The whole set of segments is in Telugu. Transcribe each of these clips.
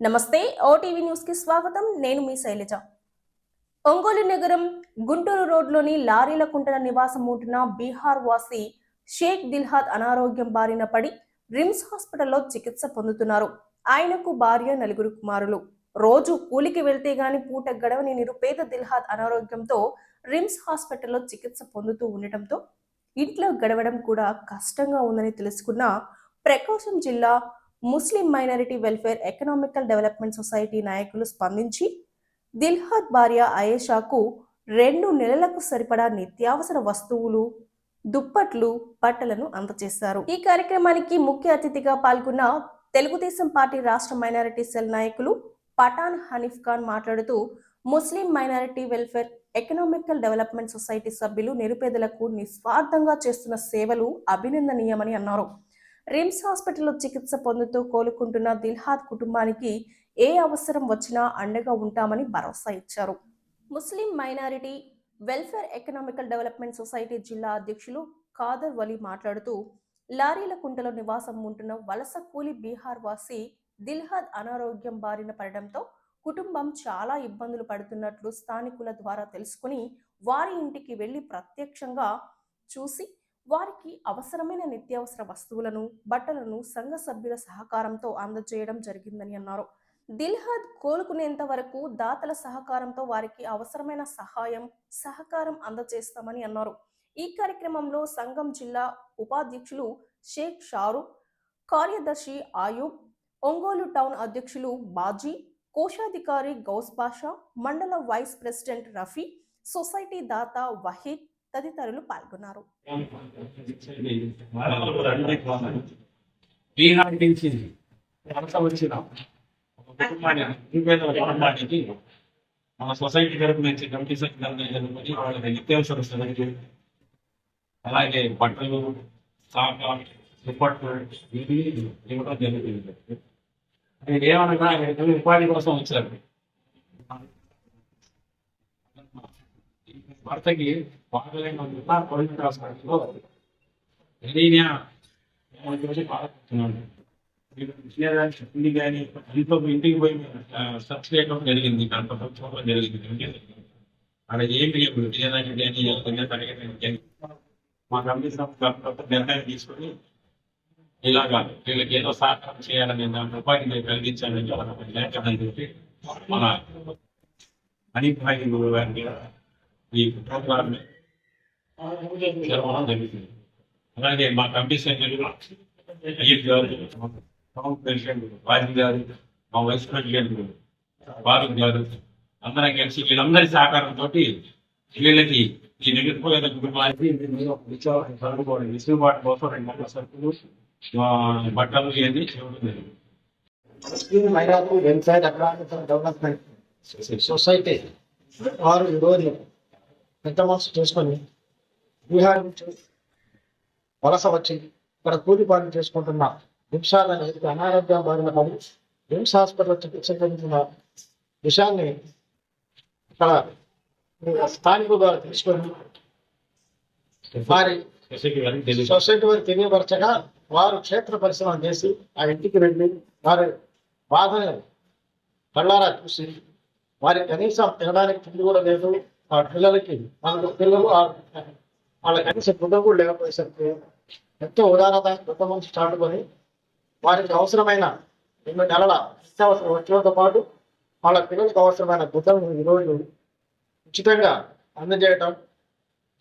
నమస్తే ఓటీవీ న్యూస్కి స్వాగతం. నేను మీ శైలజ. ఒంగోలు నగరం గుంటూరు రోడ్లోని లారీల కుంటల నివాసం ఉంటున్న బీహార్ వాసి షేక్ దిల్హాద్ అనారోగ్యం బారిన పడి రిమ్స్ హాస్పిటల్లో చికిత్స పొందుతున్నారు. ఆయనకు భార్య నలుగురు కుమారులు. రోజు కూలికి వెళ్తే గాని పూట గడవని నిరుపేద దిల్హాద్ అనారోగ్యంతో రిమ్స్ హాస్పిటల్లో చికిత్స పొందుతూ ఉండటంతో ఇంట్లో గడవడం కూడా కష్టంగా ఉందని తెలుసుకున్న ప్రకాశం జిల్లా Muslim minority welfare economical development society నాయకులు స్పందించి దిల్హాద్ భార్య అయేషాకు రెండు నెలలకు సరిపడా నిత్యావసర వస్తువులు దుప్పట్లు బట్టలను అందజేశారు. ఈ కార్యక్రమానికి ముఖ్య అతిథిగా పాల్గొన్న తెలుగుదేశం పార్టీ రాష్ట్ర మైనారిటీ సెల్ నాయకులు పఠాన్ హనీఫ్ ఖాన్ మాట్లాడుతూ Muslim minority welfare economical development society సభ్యులు నిరుపేదలకు నిస్వార్థంగా చేస్తున్న సేవలు అభినందనీయమని అన్నారు. రిమ్స్ హాస్పిటల్లో చికిత్స పొందుతూ కోలుకుంటున్న దిల్హాద్ కుటుంబానికి ఏ అవసరం వచ్చినా అండగా ఉంటామని భరోసా ఇచ్చారు. Muslim minority welfare economical development society జిల్లా అధ్యక్షులు ఖాదర్ వలీ మాట్లాడుతూ లారీల కుంటలో నివాసం ఉంటున్న వలస కూలి బీహార్ వాసి దిల్హాద్ అనారోగ్యం బారిన పడడంతో కుటుంబం చాలా ఇబ్బందులు పడుతున్నట్లు స్థానికుల ద్వారా తెలుసుకుని వారి ఇంటికి వెళ్ళి ప్రత్యక్షంగా చూసి వారికి అవసరమైన నిత్యావసర వస్తువులను బట్టలను సంఘ సభ్యుల సహకారంతో అందజేయడం జరిగిందని అన్నారు. దిల్హద్ కోలుకునేంత వరకు దాతల సహకారంతో వారికి అవసరమైన సహాయం సహకారం అందజేస్తామని అన్నారు. ఈ కార్యక్రమంలో సంఘం జిల్లా ఉపాధ్యక్షులు షేక్ షారూక్ కార్యదర్శి ఆయూబ్ ఒంగోలు టౌన్ అధ్యక్షులు బాజీ కోశాధికారి గౌస్ బాషా మండల వైస్ ప్రెసిడెంట్ రఫీ సొసైటీ దాత వహీద్ తదితరులు పాల్గొన్నారు. మన సొసైటీ తరపు నుంచి కమిటీ సెక్రటరీ జరుపుకొని వాళ్ళకి నిత్యావసర సరుకులు అలాగే బట్టలు సాకా దుప్పట్లు ఇవి ఇవ్వడం జరుగుతుంది. ఆయన ఏమనగా ఉపాధి కోసం వచ్చారు భర్తకి బాగలేనందున కోవిడ్ హాస్పిటల్లో ఎలీనియా మనకి వచ్చి బాధపడుతున్నాడు చెప్పింది కానీ ఇంట్లో ఇంటికి పోయి సర్చ్ చేయడం జరిగింది దాంట్లో చూడడం జరిగింది అక్కడ ఏం లేదు ఏదైనా కానీ ఎవరైనా తరగతి మా కంపెనీ నిర్ణయం తీసుకొని ఇలాగా వీళ్ళకి ఏదో సహకారం చేయాలని దాంట్లో ఉపాధి కలిగించాలని లేఖనం చెప్పి మన హనీఫ్ భాయ్ గారికి ఈ ప్రోగ్రామ్ జరగడం జరుగుతుంది అలాగే మా కమిటీ సభ్యులు అయ్యర్ గారు ప్రెసిడెంట్ వారి గారు మా వైస్ ప్రెసిడెంట్ బారు గారు అందరం కలిసి వీళ్ళందరి సహకారంతో వీళ్ళకి ఈ నిరుపేద కుటుంబానికి సరుకుకోవడం విసులుబాటు కోసం రెండు వందల సరుకులు బట్టలు ఇవన్నీ చేయడం వ్యవసాయ డెవలప్మెంట్ సొసైటీ వారు ఈరోజు పెద్ద మనసు చేసుకొని బీహార్ నుంచి వలస వచ్చి ఇక్కడ కూలి పనులు చేసుకుంటున్న హింసాల అనేది అనారోగ్యం బారిన పడి హింస హాస్పిటల్ చికిత్స పొందుతున్న విషయాన్ని ఇక్కడ స్థానికులుగా తీసుకొని వారి సొసైటీ వారికి తెలియదు. సొసైటీ వారు తెలియపరచగా వారు క్షేత్ర పరిశ్రమ చేసి ఆ ఇంటికి వెళ్ళి వారి బాధని కళ్ళారా చూసి వారి కనీసం తినడానికి తిండి కూడా లేదు ఆ పిల్లలకి వాళ్ళ పిల్లలు వాళ్ళ కనీస ఫుడ్ కూడా లేకపోయేసరికి ఎంతో ఉదారత కుటుంబం స్టార్ట్ కొని వారికి అవసరమైన రెండు నెలల నిత్యావసర వస్తువులతో పాటు వాళ్ళ పిల్లలకు అవసరమైన గుడ్డలను ఈరోజు ఉచితంగా అందజేయటం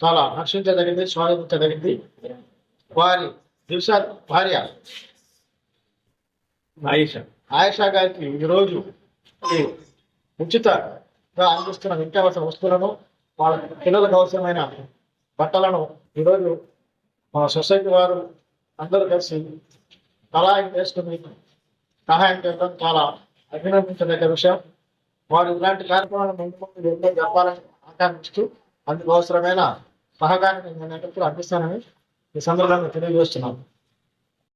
చాలా హర్షించదగింది స్వాగతించదగింది. వారి దివసా భార్య ఆయిషా ఆయేషా గారికి ఈరోజు ఉచిత అందిస్తున్న నిత్యావసర వస్తువులను వాళ్ళ పిల్లలకు అవసరమైన బట్టలను ఈరోజు మా సొసైటీ వారు అందరూ కలిసి సహాయం చేసుకుని సహాయం చేయడం చాలా అభినందించదగ్గ విషయం. వారు ఇలాంటి కార్యక్రమాలను ముందు ఎన్నో జరపాలని ఆకాంక్షిస్తూ అందుకు అవసరమైన సహకారం నేను అందిస్తానని ఈ సందర్భంగా తెలియజేస్తున్నాను.